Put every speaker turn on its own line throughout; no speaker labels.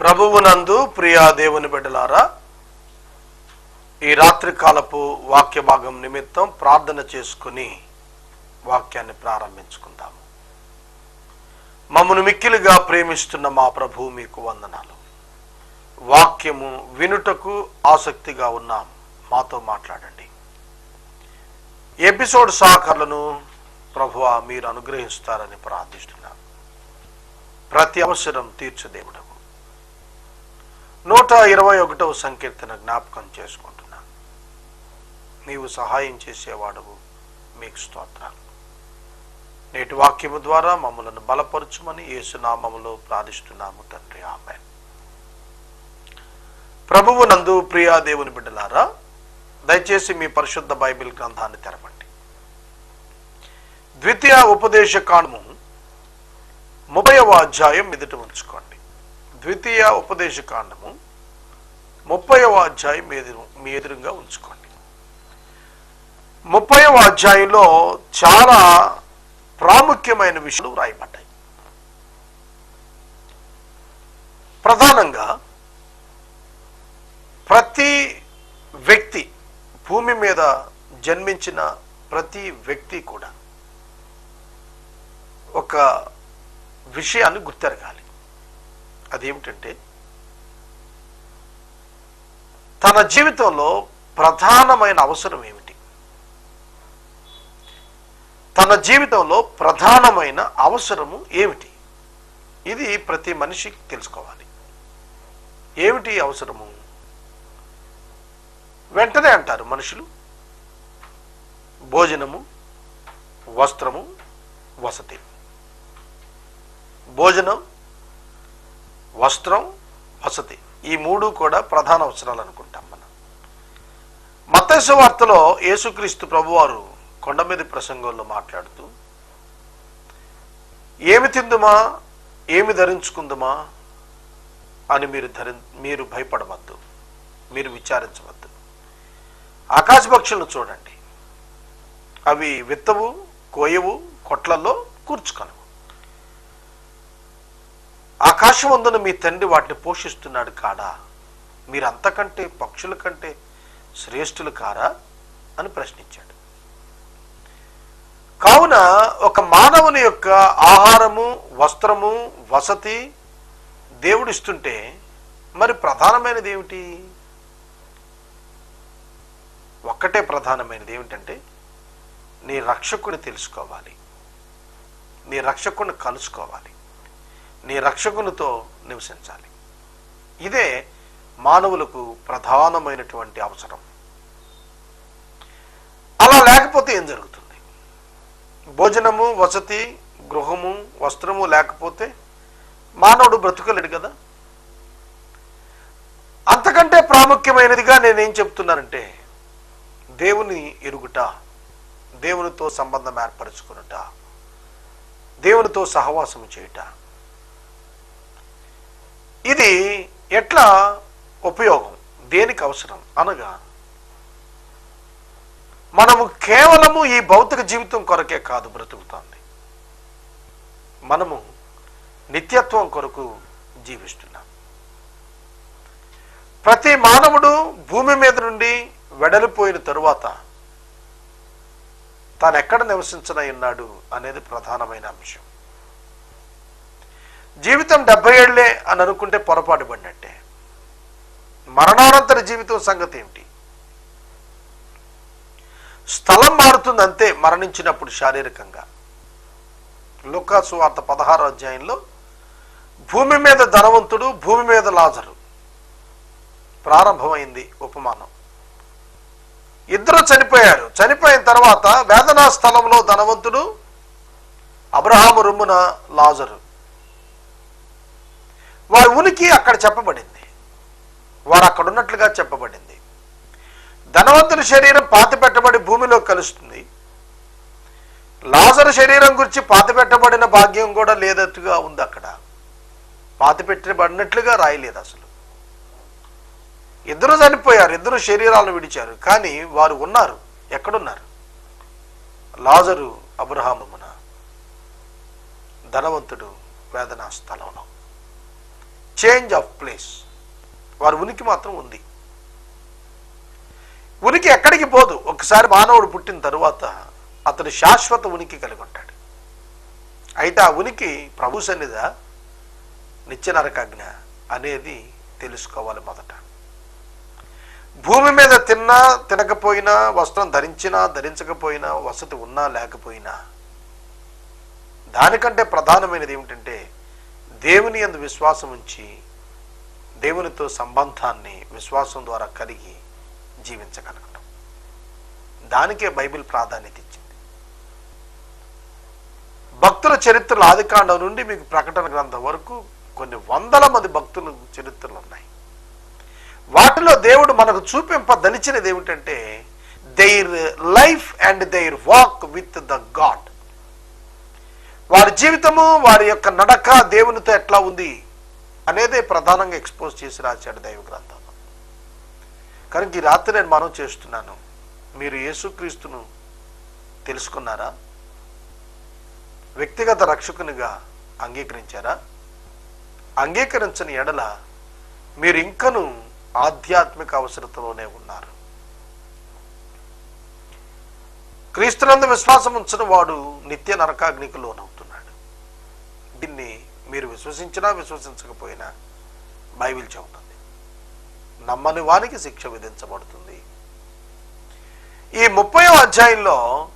ప్రభువునందు ప్రియా దేవుని బిడ్డలారా ఈ రాత్రి కాలపు వాక్య భాగం నిమిత్తం ప్రార్థన చేసుకుని వాక్యాన్ని ప్రారంభించుకుందాము. మమ్మను మిక్కిలుగా ప్రేమిస్తున్న మా ప్రభు మీకు వందనాలు. వాక్యము వినుటకు ఆసక్తిగా ఉన్నాం మాతో మాట్లాడండి. ఎపిసోడ్ సాకర్లను ప్రభువా మీరు అనుగ్రహిస్తారని ప్రార్థిస్తున్నాను. ప్రతి అవసరం తీర్చు నూట ఇరవై ఒకటవ సంకీర్తన జ్ఞాపకం చేసుకుంటున్నాను నీవు సహాయం చేసేవాడవు. మీకు స్తోత్రాలు. నేటి వాక్యము ద్వారా మమ్మలను బలపరచుమని యేసునామములో ప్రార్థిస్తున్నాము తండ్రి. ఆమె ప్రభువు నందు ప్రియా దేవుని బిడ్డలారా దయచేసి మీ పరిశుద్ధ బైబిల్ గ్రంథాన్ని తెరవండి. ద్వితీయ ఉపదేశ కాండము ముప్పైవ అధ్యాయం ఎదుట ఉంచుకోండి. ద్వితీయ ఉపదేశ కాండము ముప్పైవ అధ్యాయం మీ మీ ఎదురుగా ఉంచుకోండి. ముప్పైవ అధ్యాయంలో చాలా ప్రాముఖ్యమైన విషయాలు రాయబడ్డాయి ప్రధానంగా ప్రతి వ్యక్తి భూమి మీద జన్మించిన ప్రతి వ్యక్తి కూడా ఒక విషయాన్ని గుర్తెరగాలి. అదేమిటంటే తన జీవితంలో ప్రధానమైన అవసరం ఏమిటి? తన జీవితంలో ప్రధానమైన అవసరము ఏమిటి? ఇది ప్రతి మనిషికి తెలుసుకోవాలి. ఏమిటి అవసరము? వెంటనే అంటారు మనుషులు భోజనము వస్త్రము వసతి. భోజనం వస్త్రం వసతి. ఈ మూడు కూడా ప్రధాన అవసరాలు అనుకుంటాం మనం. మత్తైసు వార్తలో యేసుక్రీస్తు ప్రభువారు కొండ మీద ప్రసంగంలో మాట్లాడుతూ ఏమి తిందుమా? ఏమి ధరించుకుందుమా? అని మీరు ధరి మీరు భయపడవద్దు. మీరు విచారించవద్దు. ఆకాశ పక్షులను చూడండి. అవి విత్తవు కోయవు కొట్లలో కూర్చుకొనవు. ఆకాశం మీ తండ్రి వాటిని పోషిస్తున్నాడు కాడా? మీరంతకంటే పక్షుల కంటే శ్రేష్ఠులు కారా? అని ప్రశ్నించాడు. కావున ఒక మానవుని యొక్క ఆహారము వస్త్రము వసతి దేవుడిస్తుంటే మరి ప్రధానమైనది ఏమిటి? ఒక్కటే ప్రధానమైనది ఏమిటంటే నీ రక్షకుని తెలుసుకోవాలి. నీ రక్షకుని కలుసుకోవాలి. నీ రక్షకునితో నివసించాలి. ఇదే మానవులకు ప్రధానమైనటువంటి అవసరం. అలా లేకపోతే ఏం జరుగుతుంది? భోజనము వసతి గృహము వస్త్రము లేకపోతే మానవుడు బ్రతుకలేడు కదా? అంతకంటే ప్రాముఖ్యమైనదిగా నేనేం చెప్తున్నానంటే దేవుని ఎరుగుట దేవునితో సంబంధం ఏర్పరచుకునుట దేవునితో సహవాసం చేయుట. ఇది ఎట్లా ఉపయోగం? దేనికి అవసరం? అనగా మనము కేవలము ఈ భౌతిక జీవితం కొరకే కాదు బ్రతుకుతోంది. మనము నిత్యత్వం కొరకు జీవిస్తున్నాం. ప్రతి మానవుడు భూమి మీద నుండి వెడలిపోయిన తరువాత తాను ఎక్కడ నివసించనై ఉన్నాడు అనేది ప్రధానమైన అంశం. జీవితం డెబ్బై ఏళ్ళే అని అనుకుంటే పొరపాటు పడినట్టే. మరణానంతర జీవితం సంగతి ఏమిటి? స్థలం మారుతుంది అంతే మరణించినప్పుడు శారీరకంగా. లుకాసు వార్త పదహారో అధ్యాయంలో భూమి మీద ధనవంతుడు భూమి మీద లాజరు. ప్రారంభమైంది ఉపమానం. ఇద్దరు చనిపోయారు. చనిపోయిన తర్వాత వేదనా స్థలంలో ధనవంతుడు అబ్రహాము రుమ్మున లాజరు. వారి ఉనికి అక్కడ చెప్పబడింది. వారు అక్కడ ఉన్నట్లుగా చెప్పబడింది. ధనవంతుని శరీరం పాతి పెట్టబడి భూమిలో కలుస్తుంది. లాజరు శరీరం గురించి పాతి పెట్టబడిన భాగ్యం కూడా లేదట్టుగా ఉంది అక్కడ. పాతి పెట్టబడినట్లుగా రాయలేదు అసలు. ఇద్దరు చనిపోయారు ఇద్దరు శరీరాలను విడిచారు కానీ వారు ఉన్నారు ఎక్కడున్నారు? లాజరు అబ్రహామున ధనవంతుడు వేదనా స్థలంలో. చేంజ్ ఆఫ్ ప్లేస్ వారి ఉనికి మాత్రం ఉంది. ఉనికి ఎక్కడికి పోదు. ఒకసారి మానవుడు పుట్టిన తరువాత అతడు శాశ్వత ఉనికి కలిగి ఉంటాడు. అయితే ఆ ఉనికి ప్రభు సన్నిధ నిత్య నరకాజ్ఞ అనేది తెలుసుకోవాలి మొదట. భూమి మీద తిన్నా తినకపోయినా వస్త్రం ధరించినా ధరించకపోయినా వసతి ఉన్నా లేకపోయినా దానికంటే ప్రధానమైనది ఏమిటంటే దేవుని యందు విశ్వాసం ఉంచి దేవునితో సంబంధాన్ని విశ్వాసం ద్వారా కలిగి జీవించగలగడం దానికే బైబిల్ ప్రాధాన్యత ఇచ్చింది. భక్తుల చరిత్రలు ఆదికాండం నుండి మీకు ప్రకటన గ్రంథం వరకు కొన్ని వందల మంది భక్తుల చరిత్రలు ఉన్నాయి. వాటిలో దేవుడు మనకు చూపింపదలిచినది ఏమిటంటే their life and their walk with the god వారి జీవితము వారి యొక్క నడక దేవునితో ఎట్లా ఉంది అనేదే ప్రధానంగా ఎక్స్పోజ్ చేసి రాశాడు దైవ గ్రంథం. కనుక ఈ రాత్రి నేను మనం చేస్తున్నాను. మీరు యేసుక్రీస్తును తెలుసుకున్నారా? వ్యక్తిగత రక్షకునిగా అంగీకరించారా? అంగీకరించని ఎడల మీరు ఇంకను ఆధ్యాత్మిక అవసరతలోనే ఉన్నారు. క్రీస్తునందు విశ్వాసం ఉంచిన వాడు నిత్య నరకాగ్నికి లోనవుతున్నాడు దీన్ని మీరు విశ్వసించినా విశ్వసించకపోయినా బైబిల్ చెబుతుంది. నమ్మని వానికి శిక్ష విధించబడుతుంది. ఈ ముప్పై అధ్యాయంలో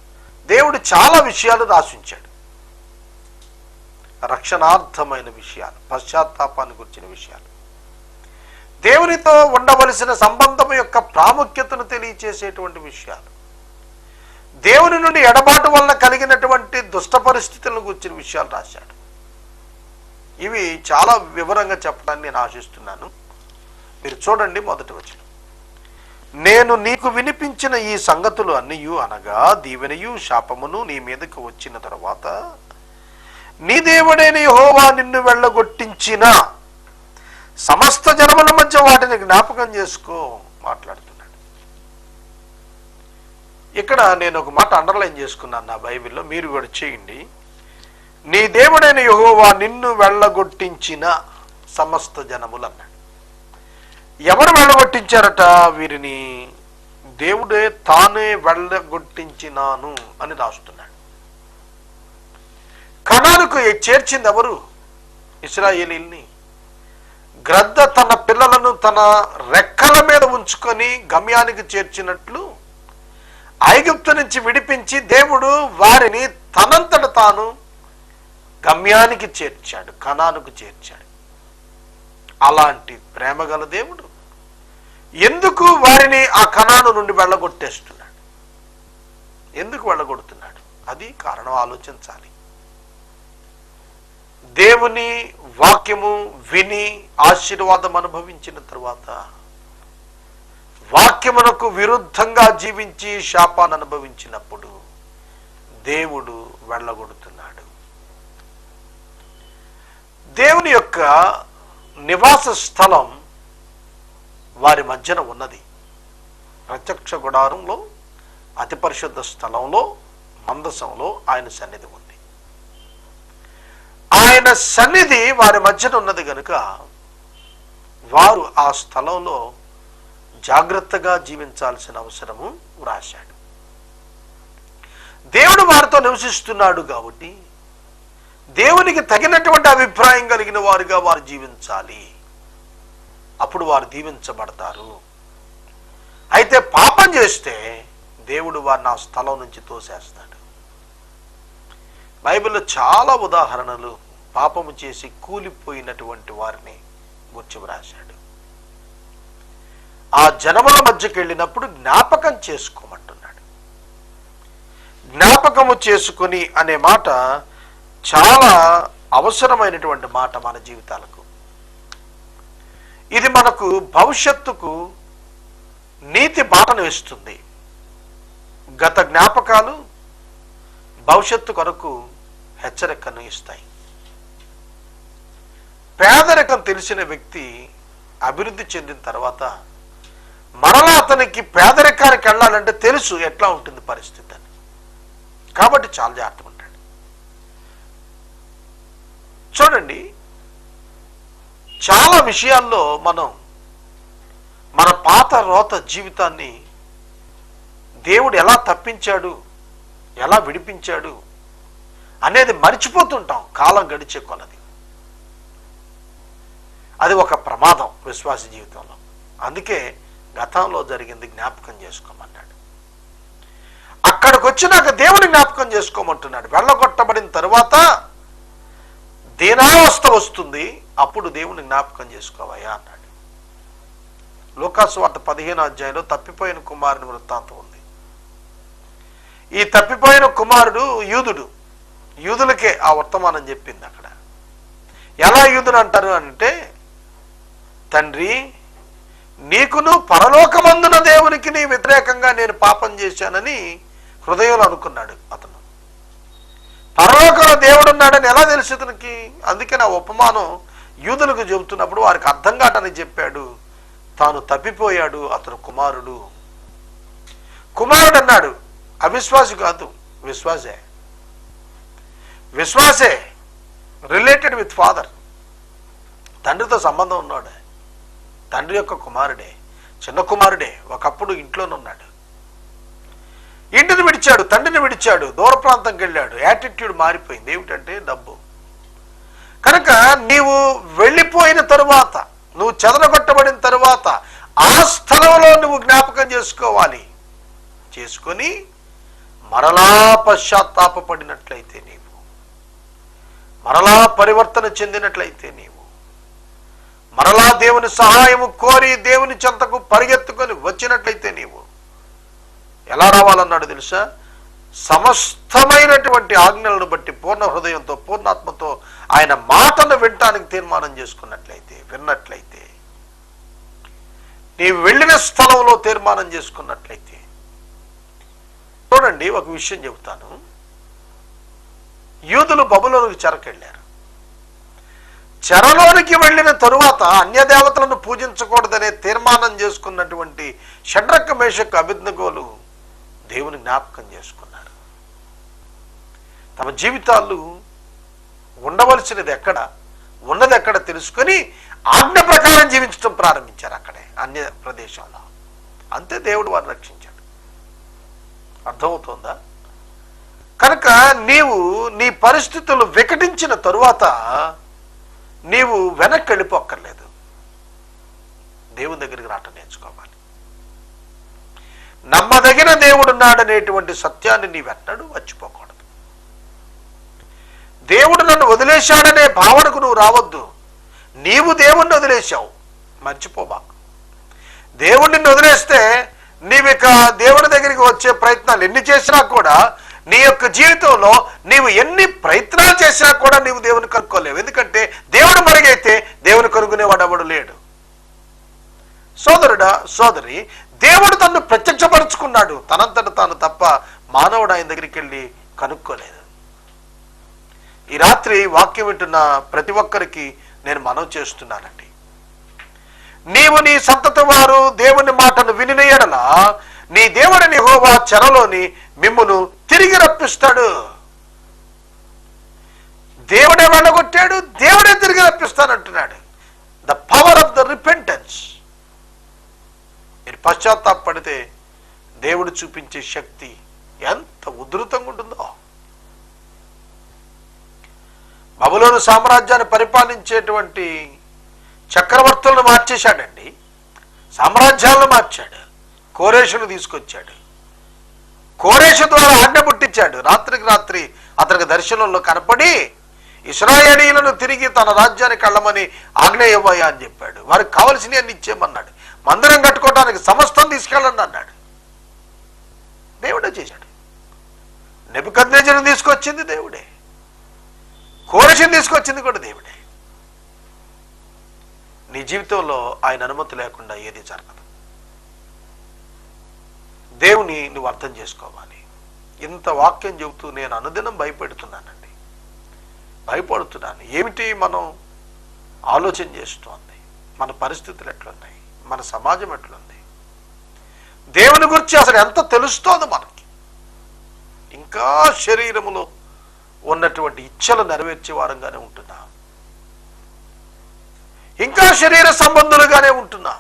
దేవుడు చాలా విషయాలు రాసించాడు. రక్షణార్థమైన విషయాలు పశ్చాత్తాపాన్ని గురించిన విషయాలు. దేవునితో ఉండవలసిన సంబంధం యొక్క ప్రాముఖ్యతను తెలియచేసేటువంటి విషయాలు. దేవుని నుండి ఎడబాటు వలన కలిగినటువంటి దుష్ట పరిస్థితులను గురించిన విషయాలు రాశాడు. ఇవి చాలా వివరంగా చెప్పడానికి నేను ఆశిస్తున్నాను. మీరు చూడండి మొదటి వచ్చిన నేను నీకు వినిపించిన ఈ సంగతులు అన్నయు అనగా దీవెనయు శాపమును నీ మీదకు వచ్చిన తర్వాత నీ దేవుడైన హోవా నిన్ను వెళ్ళగొట్టించిన సమస్త జనముల మధ్య వాటిని జ్ఞాపకం చేసుకో మాట్లాడుతున్నాడు. ఇక్కడ నేను ఒక మాట అండర్లైన్ చేసుకున్నాను నా బైబిల్లో మీరు కూడా చేయండి. నీ దేవుడైన యహోవా నిన్ను వెళ్ళగొట్టించిన సమస్త జనములు అన్నాడు. ఎవరు వెళ్ళగొట్టించారట? వీరిని దేవుడే తానే వెళ్ళగొట్టించినాను అని రాస్తున్నాడు. కణాలకు చేర్చింది ఎవరు? ఇస్రాయేలీల్ని గ్రద్ద తన పిల్లలను తన రెక్కల మీద ఉంచుకొని గమ్యానికి చేర్చినట్లు ఐగుప్తు నుంచి విడిపించి దేవుడు వారిని తనంతట తాను గమ్యానికి చేర్చాడు కణానుకు చేర్చాడు. అలాంటి ప్రేమ గల దేవుడు. ఎందుకు వారిని ఆ కణాను నుండి వెళ్ళగొట్టేస్తున్నాడు? ఎందుకు వెళ్ళగొడుతున్నాడు? అది కారణం ఆలోచించాలి. దేవుని వాక్యము విని ఆశీర్వాదం అనుభవించిన తరువాత వాక్యమునకు విరుద్ధంగా జీవించి శాపాన్ని అనుభవించినప్పుడు దేవుడు వెళ్ళగొడుతున్నాడు. దేవుని యొక్క నివాస స్థలం వారి మధ్యన ఉన్నది. ప్రత్యక్ష గుడారంలో అతి పరిశుద్ధ స్థలంలో మందసంలో ఆయన సన్నిధి ఉంది. ఆయన సన్నిధి వారి మధ్యన ఉన్నది కనుక వారు ఆ స్థలంలో జాగ్రత్తగా జీవించాల్సిన అవసరము వ్రాశాడు. దేవుడు వారితో నివసిస్తున్నాడు కాబట్టి దేవునికి తగినటువంటి అభిప్రాయం కలిగిన వారుగా వారు జీవించాలి. అప్పుడు వారు దీవించబడతారు. అయితే పాపం చేస్తే దేవుడు వారిని ఆ స్థలం నుంచి తోసేస్తాడు. బైబిల్లో చాలా ఉదాహరణలు పాపము చేసి కూలిపోయినటువంటి వారిని గుర్చి వ్రాశాడు ఆ జనముల మధ్యకి వెళ్ళినప్పుడు జ్ఞాపకం చేసుకోమంటున్నాడు. జ్ఞాపకము చేసుకొని అనే మాట చాలా అవసరమైనటువంటి మాట మన జీవితాలకు. ఇది మనకు భవిష్యత్తుకు నీతి బాటను వేస్తుంది గత జ్ఞాపకాలు భవిష్యత్తు కొరకు హెచ్చరికను ఇస్తాయి. పేదరికం తెలిసిన వ్యక్తి అభివృద్ధి చెందిన తర్వాత మరలా అతనికి పేదరికానికి వెళ్ళాలంటే తెలుసు ఎట్లా ఉంటుంది పరిస్థితి అని. కాబట్టి చాలా జాగ్రత్త ఉంటాడు చూడండి చాలా విషయాల్లో మనం మన పాత రోత జీవితాన్ని దేవుడు ఎలా తప్పించాడు ఎలా విడిపించాడు అనేది మర్చిపోతుంటాం కాలం గడిచే కొలది. అది ఒక ప్రమాదం విశ్వాస జీవితంలో. అందుకే గతంలో జరిగింది జ్ఞాపకం చేసుకోమన్నాడు. అక్కడికి వచ్చినాక దేవుని జ్ఞాపకం చేసుకోమంటున్నాడు. వెళ్ళగొట్టబడిన తరువాత దీనావస్థ వస్తుంది అప్పుడు దేవుని జ్ఞాపకం చేసుకోవయ్యా అన్నాడు. లోకాసు వార్త పదిహేను అధ్యాయంలో తప్పిపోయిన కుమారుని వృత్తాంతం ఉంది. ఈ తప్పిపోయిన కుమారుడు యూదుడు. యూదులకే ఆ వర్తమానం చెప్పింది అక్కడ. ఎలా యూదుడు అంటారు అంటే తండ్రి నీకును పరలోకమందున దేవునికి నీ వ్యతిరేకంగా నేను పాపం చేశానని హృదయంలో అనుకున్నాడు అతను. పరలోకంలో దేవుడు ఉన్నాడని ఎలా తెలుసు ఇతనికి? అందుకే నా ఉపమానం యూదులకు చెబుతున్నప్పుడు వారికి అర్థం కాటని చెప్పాడు. తాను తప్పిపోయాడు అతను కుమారుడు. కుమారుడు అన్నాడు. అవిశ్వాసి కాదు విశ్వాసే. విశ్వాసే రిలేటెడ్ విత్ ఫాదర్ తండ్రితో సంబంధం ఉన్నాడు తండ్రి యొక్క కుమారుడే చిన్న కుమారుడే ఒకప్పుడు ఇంట్లోనున్నాడు. ఇంటిని విడిచాడు తండ్రిని విడిచాడు దూర ప్రాంతంకి వెళ్ళాడు. యాటిట్యూడ్ మారిపోయింది. ఏమిటంటే డబ్బు. కనుక నీవు వెళ్ళిపోయిన తరువాత నువ్వు చెదరగొట్టబడిన తరువాత ఆ స్థలంలో నువ్వు జ్ఞాపకం చేసుకోవాలి. చేసుకొని మరలా పశ్చాత్తాపడినట్లయితే నీవు. మరలా పరివర్తన చెందినట్లయితే నీవు. మరలా దేవుని సహాయము కోరి దేవుని చెంతకు పరిగెత్తుకొని వచ్చినట్లయితే నీవు. ఎలా రావాలన్నాడు తెలుసా? సమస్తమైనటువంటి ఆజ్ఞలను బట్టి పూర్ణ హృదయంతో పూర్ణాత్మతో ఆయన మాటను వినటానికి తీర్మానం చేసుకున్నట్లయితే విన్నట్లయితే నీవు వెళ్ళిన స్థలంలో తీర్మానం చేసుకున్నట్లయితే చూడండి ఒక విషయం చెబుతాను. యూదులు బబులోనికి చెరకెళ్ళారు. చెరలోనికి వెళ్ళిన తరువాత అన్య దేవతలను పూజించకూడదనే తీర్మానం చేసుకున్నటువంటి షడ్రక్క మేషక్ అభిజ్ఞగోలు దేవుని జ్ఞాపకం చేసుకున్నారు. తమ జీవితాలు ఉండవలసినది ఎక్కడ? ఉన్నది ఎక్కడ తెలుసుకొని ఆజ్ఞ ప్రకారం జీవించడం ప్రారంభించారు అక్కడే అన్య ప్రదేశంలో. అంతే దేవుడు వారిని రక్షించాడు. అర్థమవుతోందా? కనుక నీవు నీ పరిస్థితులు వికటించిన తరువాత నీవు వెనక్కి వెళ్ళిపోక్కర్లేదు. దేవుని దగ్గరికి రావటం నేర్చుకోవాలి. నమ్మదగిన దేవుడున్నాడనేటువంటి సత్యాన్ని నీవెన్నడూ మర్చిపోకూడదు. దేవుడు నన్ను వదిలేశాడనే భావనకు నువ్వు రావద్దు. నీవు దేవుణ్ణి వదిలేశావు. మర్చిపోబా దేవుడు నిన్ను వదిలేస్తే నీవిక దేవుడి దగ్గరికి వచ్చే ప్రయత్నాలు ఎన్ని చేసినా కూడా నీ యొక్క జీవితంలో నీవు ఎన్ని ప్రయత్నాలు చేసినా కూడా నీవు దేవుని కనుక్కోలేవు. ఎందుకంటే దేవుడు మరుగైతే దేవుని కనుక్కునేవాడు ఎవడు లేడు. సోదరుడా సోదరి దేవుడు తన్ను ప్రత్యక్షపరుచుకున్నాడు తనంతట తాను తప్ప మానవుడు ఆయన దగ్గరికి వెళ్ళి కనుక్కోలేదు. ఈ రాత్రి వాక్యం వింటున్న ప్రతి ఒక్కరికి నేను మనవి చేస్తున్నానండి. నీవు నీ సంతతి వారు దేవుని మాటను వినిన నీ దేవుడిని హోవా చెరలోని మిమ్మును తిరిగి రప్పిస్తాడు. దేవుడే వెళ్ళగొట్టాడు దేవుడే తిరిగి రప్పిస్తానంటున్నాడు. The power of the repentance మీరు పశ్చాత్తాపడితే దేవుడు చూపించే శక్తి ఎంత ఉధృతంగా ఉంటుందో. బబులోను సామ్రాజ్యాన్ని పరిపాలించేటువంటి చక్రవర్తులను మార్చేశాడండి. సామ్రాజ్యాలను మార్చాడు. కోరేషును తీసుకొచ్చాడు. కోరేషు ద్వారా ఆజ్ఞ పుట్టించాడు. రాత్రికి రాత్రి అతనికి దర్శనంలో కనపడి ఇస్రాయేలీలను తిరిగి తన రాజ్యానికి వెళ్ళమని ఆజ్ఞ ఇవ్వయా అని చెప్పాడు. వారికి కావలసినవి అన్ని ఇచ్చేయమన్నాడు. మందిరం కట్టుకోవడానికి సమస్తం తీసుకెళ్ళండి అన్నాడు. దేవుడే చేశాడు. నెబుకద్నేజను తీసుకొచ్చింది దేవుడే. కోరషిని తీసుకొచ్చింది కూడా దేవుడే. నీ జీవితంలో ఆయన అనుమతి లేకుండా ఏది జరగదు. దేవుని నువ్వు అర్థం చేసుకోవాలి. ఇంత వాక్యం చెబుతూ నేను అనుదినం భయపెడుతున్నానండి. భయపడుతున్నాను. ఏమిటి మనం ఆలోచన చేస్తోంది? మన పరిస్థితులు ఎట్లున్నాయి? మన సమాజం ఎట్లుంది? దేవుని గురించి అసలు ఎంత తెలుస్తోంది మనకి? ఇంకా శరీరములో ఉన్నటువంటి ఇచ్చలు నెరవేర్చే వారంగానే ఉంటున్నాం. ఇంకా శరీర సంబంధులుగానే ఉంటున్నాం.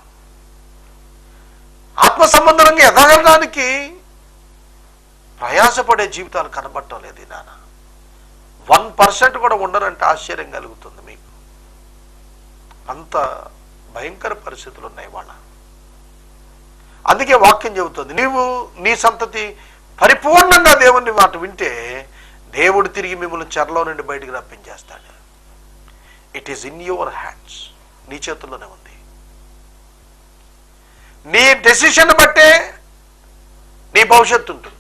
ఆత్మ సంబంధంగా ఎదగడానికి ప్రయాసపడే జీవితాలు కనబడటం లేదు నాన్న. వన్ పర్సెంట్ కూడా ఉండరంటే ఆశ్చర్యం కలుగుతుంది మీకు. అంత భయంకర పరిస్థితులు ఉన్నాయి వాళ్ళ. అందుకే వాక్యం చెబుతుంది నీవు నీ సంతతి పరిపూర్ణంగా దేవుని మాట వింటే దేవుడు తిరిగి మిమ్మల్ని చెరలో నుండి బయటకు రప్పించేస్తాడు. It is in your hands నీ చేతుల్లోనే ఉంది. నీ డెసిషన్ బట్టే నీ భవిష్యత్తు ఉంటుంది.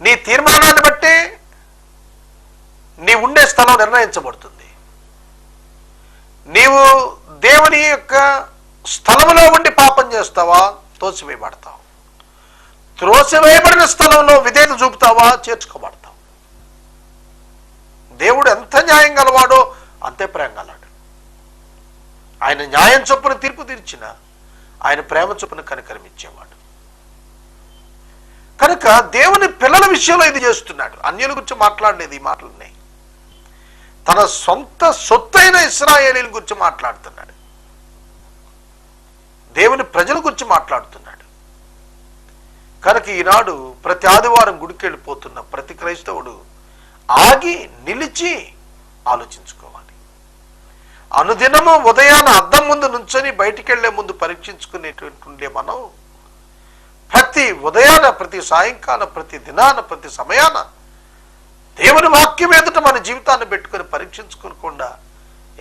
నీ తీర్మానాన్ని బట్టే నీ ఉండే స్థలం నిర్ణయించబడుతుంది. నీవు దేవుని యొక్క స్థలంలో ఉండి పాపం చేస్తావా? తోసివేయబడతావు. త్రోసివేయబడిన స్థలంలో విధేయత చూపుతావా? చేర్చుకోబడతావు. దేవుడు ఎంత న్యాయం గలవాడో అంతే ప్రేమ గలవాడు. ఆయన న్యాయం చొప్పున తీర్పు తీర్చిన ఆయన ప్రేమ చొప్పున కనికరమిచ్చేవాడు కనుక దేవుని పిల్లల విషయంలో ఇది చేస్తున్నాడు. అన్యుల గురించి మాట్లాడలేదు ఈ మాటలన్నీ. తన సొంత సొత్తైన ఇస్రాయేలీల గురించి మాట్లాడుతున్నాడు. దేవుని ప్రజల గురించి మాట్లాడుతున్నాడు. కనుక ఈనాడు ప్రతి ఆదివారం గుడికి వెళ్ళిపోతున్న ప్రతి క్రైస్తవుడు ఆగి నిలిచి ఆలోచించుకోవాలి. అనుదినము ఉదయాన అద్దం ముందు నుంచొని బయటికి వెళ్ళే ముందు పరీక్షించుకునేటువంటి ఉండే మనం ప్రతి ఉదయాన ప్రతి సాయంకాలం ప్రతి దినాన ప్రతి సమయాన దేవుని వాక్యం ఎదుట మన జీవితాన్ని పెట్టుకొని పరీక్షించుకోకుండా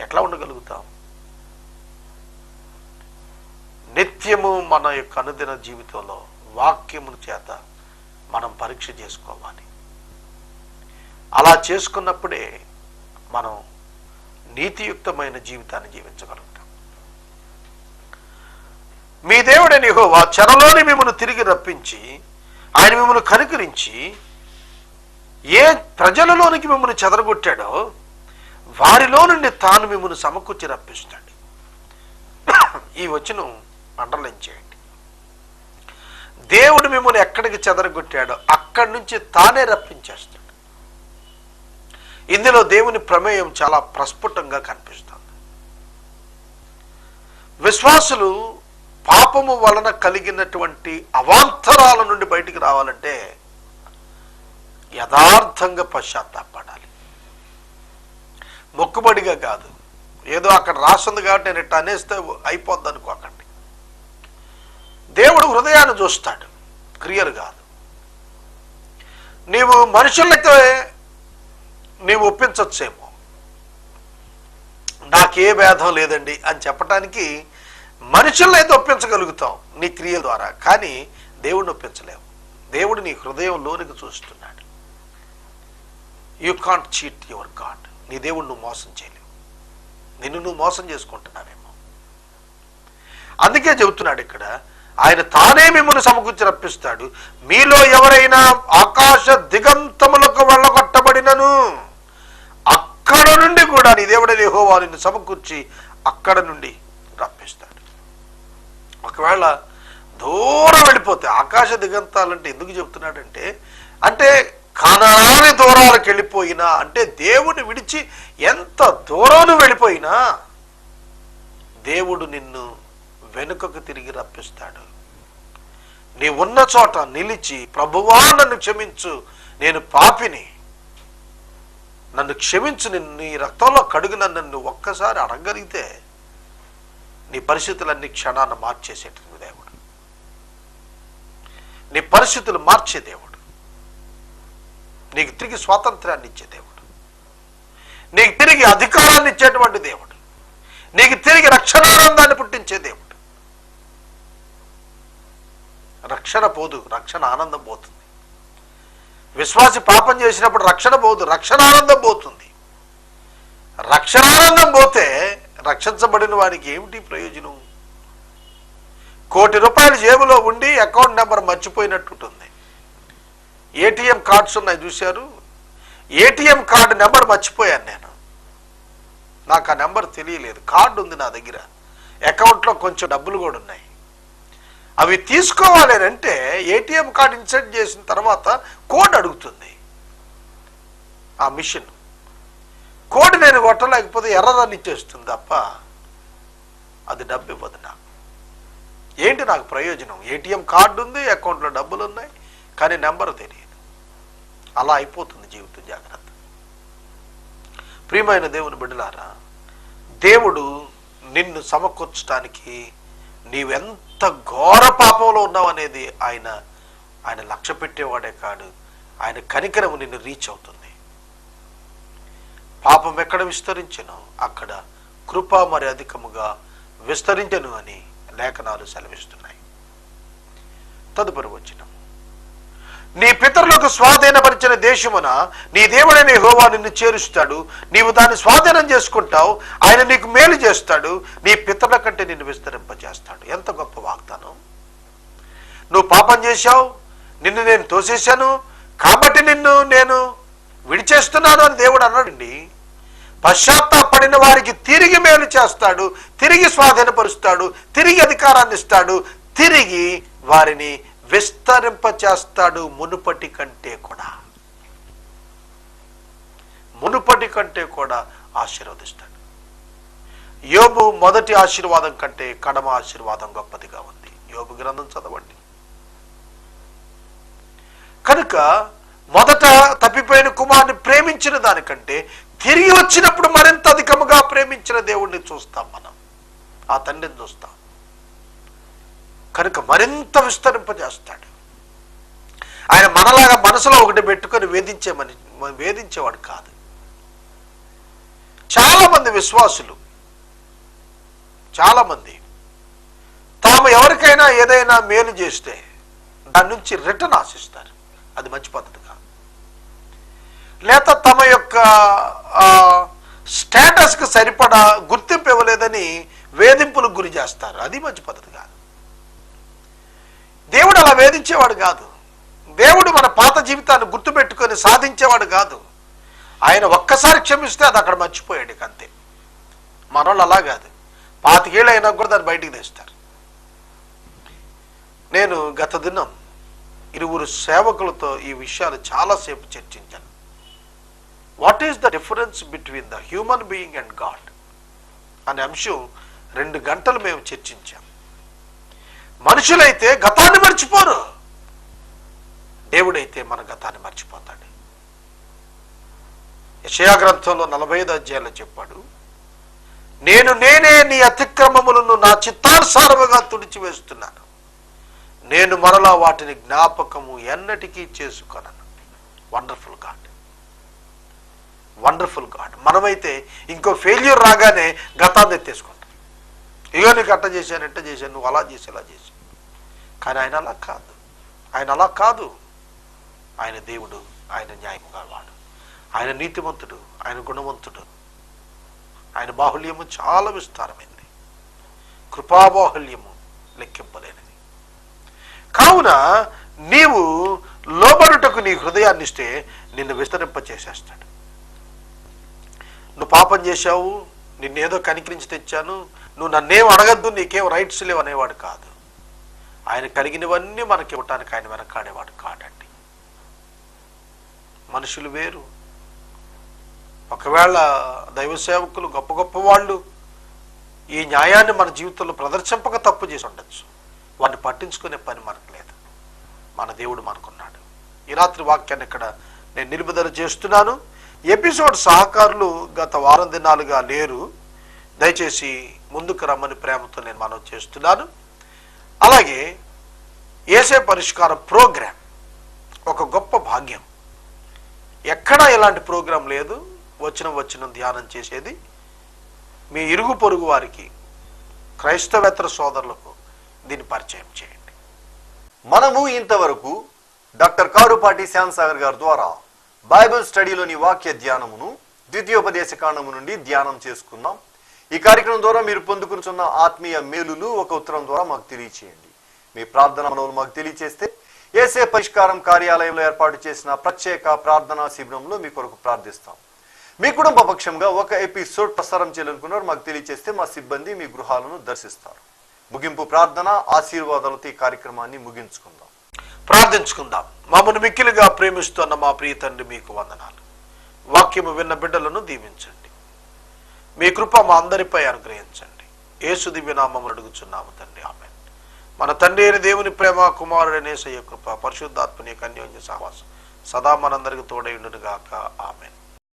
ఎట్లా ఉండగలుగుతాం? నిత్యము మన యొక్క అనుదిన జీవితంలో వాక్యమును చేత మనం పరీక్ష చేసుకోవాలి. అలా చేసుకున్నప్పుడే మనం నీతియుక్తమైన జీవితాన్ని జీవించగలుగుతాం. మీ దేవుడని యెహోవా చెరలోని మిమ్మల్ని తిరిగి రప్పించి ఆయన మిమ్మల్ని కనుకరించి ఏ ప్రజలలోనికి మిమ్మల్ని చెదరగొట్టాడో వారిలో నుండి తాను మిమ్మల్ని సమకూర్చి రప్పిస్తాడు. ఈ వచనం అండర్లైన్ చేయండి దేవుడు మిమ్మల్ని ఎక్కడికి చెదరగొట్టాడో అక్కడి నుంచి తానే రప్పించేస్తాడు. ఇందులో దేవుని ప్రమేయం చాలా ప్రస్ఫుటంగా కనిపిస్తుంది. విశ్వాసులు పాపము వలన కలిగినటువంటి అవాంతరాల నుండి బయటికి రావాలంటే యథార్థంగా పశ్చాత్తాపడాలి. మొక్కుబడిగా కాదు. ఏదో అక్కడ రాసింది కాబట్టి నేను ఇట్ట అనేస్తే అయిపోద్ది అనుకోకండి. దేవుడు హృదయాన్ని చూస్తాడు. క్రియలు కాదు. నీవు మనుషులైతే నీవు ఒప్పించవచ్చేమో నాకే భేదం లేదండి అని చెప్పటానికి మనుషులను అయితే ఒప్పించగలుగుతాం నీ క్రియల ద్వారా. కానీ దేవుడిని ఒప్పించలేవు దేవుడు నీ హృదయంలోనికి చూస్తున్నాడు. You can't cheat your god నీ దేవుడు నువ్వు మోసం చేయలేవు. నిన్ను నువ్వు మోసం చేసుకుంటున్నావేమో. అందుకే చెబుతున్నాడు ఇక్కడ ఆయన తానే మిమ్మల్ని సమకూర్చి రప్పిస్తాడు. మీలో ఎవరైనా ఆకాశ దిగంతములకు వెళ్ళగొట్టబడినను అక్కడ నుండి కూడా నీ దేవుడని యెహోవా నిన్ను సమకూర్చి అక్కడ నుండి రప్పిస్తాడు. ఒకవేళ దూరం వెళ్ళిపోతే ఆకాశ దిగంతాలంటే ఎందుకు చెప్తున్నాడంటే అంటే కనాని దూరాలకు వెళ్ళిపోయినా అంటే దేవుని విడిచి ఎంత దూరం వెళ్ళిపోయినా దేవుడు నిన్ను వెనుకకు తిరిగి రప్పిస్తాడు. నీ ఉన్న చోట నిలిచి ప్రభువా నన్ను క్షమించు నేను పాపిని. నన్ను క్షమించు నిన్ను నీ రక్తంలో కడుగున నన్ను ఒక్కసారి అడగలిగితే నీ పరిస్థితులన్నీ క్షణాన్ని మార్చేసేటటువంటి దేవుడు. నీ పరిస్థితులు మార్చే దేవుడు. నీకు తిరిగి స్వాతంత్రాన్ని ఇచ్చే దేవుడు. నీకు తిరిగి అధికారాన్ని ఇచ్చేటువంటి దేవుడు. నీకు తిరిగి రక్షణానందాన్ని పుట్టించే దేవుడు. రక్షణ పోదు రక్షణ ఆనందం పోతుంది. విశ్వాసి పాపం చేసినప్పుడు రక్షణ పోదు రక్షణ ఆనందం పోతుంది. రక్షణానందం పోతే రక్షించబడిన వారికి ఏమిటి ప్రయోజనం? కోటి రూపాయలు జేబులో ఉండి అకౌంట్ నెంబర్ మర్చిపోయినట్టు ఉంటుంది ఏటీఎం కార్డ్స్ ఉన్నాయి చూశారు? ఏటీఎం కార్డు నెంబర్ మర్చిపోయాను నేను. నాకు ఆ నెంబర్ తెలియలేదు. కార్డు ఉంది నా దగ్గర. అకౌంట్లో కొంచెం డబ్బులు కూడా ఉన్నాయి. అవి తీసుకోవాలి అని అంటే ఏటీఎం కార్డు ఇన్సర్ట్ చేసిన తర్వాత కోడ్ అడుగుతుంది. ఆ మిషన్. కోడ్ నేను కొట్టలేకపోతే ఎర్రదాన్ని ఇచ్చేస్తుంది తప్ప అది డబ్బు ఇవ్వదు నాకు. ఏంటి నాకు ప్రయోజనం? ఏటీఎం కార్డు ఉంది అకౌంట్లో డబ్బులు ఉన్నాయి కానీ నెంబర్ తెలియదు. అలా అయిపోతుంది జీవితం జాగ్రత్త. ప్రియమైన దేవుని బిడ్డలారా దేవుడు నిన్ను సమకూర్చడానికి నీవెంత ఘోర పాపంలో ఉన్నావు అనేది ఆయన ఆయన లక్ష్య పెట్టేవాడే కాడు ఆయన కనికరము నిన్ను రీచ్ అవుతుంది. పాపం ఎక్కడ విస్తరించను? అక్కడ కృప మరి అధికముగా విస్తరించను అని లేఖనాలు సెలవిస్తున్నాయి. తదుపరి వచ్చిన నీ పితరులకు స్వాధీనపరిచిన దేశమున నీ దేవుడైన హోవా నిన్ను చేరుస్తాడు. నీవు దాన్ని స్వాధీనం చేసుకుంటావు. ఆయన నీకు మేలు చేస్తాడు. నీ పితరుల కంటే నిన్ను విస్తరింపజేస్తాడు. ఎంత గొప్ప వాగ్దానం. నువ్వు పాపం చేశావు. నిన్ను నేను తోసేశాను. కాబట్టి నిన్ను నేను విడిచేస్తున్నాను అని దేవుడు అన్నాడండి. పశ్చాత్తాపడిన వారికి తిరిగి మేలు చేస్తాడు. తిరిగి స్వాధీనపరుస్తాడు. తిరిగి అధికారాన్ని ఇస్తాడు. తిరిగి వారిని విస్తరింప చేస్తాడు మునుపటి కంటే కూడా. మునుపటి కంటే కూడా ఆశీర్వదిస్తాడు. యోబు మొదటి ఆశీర్వాదం కంటే కడమ ఆశీర్వాదం గొప్పదిగా ఉంది. యోబు గ్రంథం చదవండి. కనుక మొదట తప్పిపోయిన కుమారుని ప్రేమించిన దానికంటే తిరిగి వచ్చినప్పుడు మరింత అధికముగా ప్రేమించిన దేవుణ్ణి చూస్తాం మనం. ఆ తండ్రిని చూస్తాం. కనుక మరింత విస్తరింపజేస్తాడు. ఆయన మనలాగా మనసులో ఒకటి పెట్టుకొని వేధించే మని వేధించేవాడు కాదు. చాలా మంది విశ్వాసులు చాలామంది తాము ఎవరికైనా ఏదైనా మేలు చేస్తే దాని నుంచి రిటర్న్ ఆశిస్తారు. అది మంచి పద్ధతి కాదు. లేక తమ యొక్క స్టేటస్కి సరిపడా గుర్తింపు ఇవ్వలేదని వేధింపులకు గురి చేస్తారు. అది మంచి పద్ధతి కాదు. దేవుడు అలా వేధించేవాడు కాదు. దేవుడు మన పాత జీవితాన్ని గుర్తుపెట్టుకొని సాధించేవాడు కాదు. ఆయన ఒక్కసారి క్షమిస్తే అది అక్కడ మర్చిపోయాడు అంతే. మనోళ్ళు అలా కాదు. పాతికేళ్ళు అయినా కూడా దాన్ని బయటికి తెస్తారు. నేను గత దినం ఇరువురు సేవకులతో ఈ విషయాలు చాలాసేపు చర్చించాను. What is the difference between the human being and god? అనే అంశం రెండు గంటలు మేము చర్చించాం. మనుషులైతే గతాన్ని మర్చిపోరు. దేవుడైతే మన గతాన్ని మర్చిపోతాడు. యషయా గ్రంథంలో నలభై ఐదు అధ్యాయంలో చెప్పాడు నేను నేనే నీ అతిక్రమములను నా చిత్తానుసారముగా తుడిచివేస్తున్నాను. నేను మరలా వాటిని జ్ఞాపకము ఎన్నటికీ చేసుకొనను. వండర్ఫుల్ గాడ్ వండర్ఫుల్ గాడ్ మనమైతే ఇంకో ఫెయిల్యూర్ రాగానే గతాన్ని ఎత్తేసుకుంటాం. ఇగో నీకు అట్ట చేశాను ఎట్ట చేశాను నువ్వు అలా చేసి ఇలా చేసి. కానీ ఆయన అలా కాదు. ఆయన అలా కాదు. ఆయన దేవుడు ఆయన న్యాయముగా వాడు. ఆయన నీతిమంతుడు ఆయన గుణవంతుడు ఆయన బాహుల్యము చాలా విస్తారమైంది. కృపాబాహుల్యము లెక్కింపలేనిది. కావున నీవు లోబడుటకు నీ హృదయాన్ని ఇస్తే నిన్ను విస్తరింప చేసేస్తాడు నువ్వు పాపం చేశావు నిన్నేదో కనికరించి తెచ్చాను నువ్వు నన్నేం అడగద్దు నీకేం రైట్స్ లేవు అనేవాడు కాదు. ఆయన కలిగినవన్నీ మనకి ఇవ్వటానికి ఆయన వెనకాడేవాడు కాడండి. మనుషులు వేరు. ఒకవేళ దైవ సేవకులు గొప్ప గొప్ప వాళ్ళు ఈ న్యాయాన్ని మన జీవితంలో ప్రదర్శింపక తప్పు చేసి ఉండొచ్చు. వాటిని పట్టించుకునే పని మనకు లేదు. మన దేవుడు మనకున్నాడు. ఈ రాత్రి వాక్యాన్ని ఇక్కడ నేను నిలుపుదల చేస్తున్నాను. ఎపిసోడ్ సహకారులు గత వారం దినాలుగా లేరు. దయచేసి ముందుకు రమ్మని ప్రేమతో నేను మనం చేస్తున్నాను. అలాగే ఏసే పరిష్కార ప్రోగ్రాం ఒక గొప్ప భాగ్యం. ఎక్కడా ఇలాంటి ప్రోగ్రాం లేదు. వచ్చిన వచ్చిన ధ్యానం చేసేది మీ ఇరుగు పొరుగు వారికి క్రైస్తవేతర సోదరులకు దీన్ని పరిచయం చేయండి.
మనము ఇంతవరకు డాక్టర్ కారుపాటి శ్యామ్ సాగర్ గారి ద్వారా బైబిల్ స్టడీలోని వాక్య ధ్యానమును ద్వితీయోపదేశ కాండము నుండి ధ్యానం చేసుకున్నాం. ఈ కార్యక్రమం ద్వారా మీరు పొందుకున్న ఆత్మీయ మేలులు ఒక ఉత్తరం ద్వారా మాకు తెలియచేయండి. మీ ప్రార్థన మనవులు మాకు తెలియచేస్తే ఏసే పరిష్కారం కార్యాలయంలో ఏర్పాటు చేసిన ప్రత్యేక ప్రార్థనా శిబిరంలో మీ కొరకు ప్రార్థిస్తాం. మీ కుటుంబ పక్షంగా ఒక ఎపిసోడ్ ప్రసారం చేయాలనుకున్నారు మాకు తెలియచేస్తే మా సిబ్బంది మీ గృహాలను దర్శిస్తారు. ముగింపు ప్రార్థన ఆశీర్వాదాలతో ఈ కార్యక్రమాన్ని ముగించుకుందాం.
ప్రార్థించుకుందాం. మమ్మల్ని మిక్కిలిగా ప్రేమిస్తున్న మా ప్రియ తండ్రి మీకు వందనాలు. వాక్యము విన్న బిడ్డలను దీవించండి. మీ కృప మా అందరిపై అనుగ్రహించండి. ఏసుదివ్య నామములు అడుగుచున్నాము తండ్రి. ఆమె మన తండ్రి అయిన దేవుని ప్రేమ కుమారుడనే సయ్య కృప పరిశుద్ధాత్మని కన్యోన్య సహవాసం సదా మనందరికి తోడై ఉండునుగాక. ఆమెన్.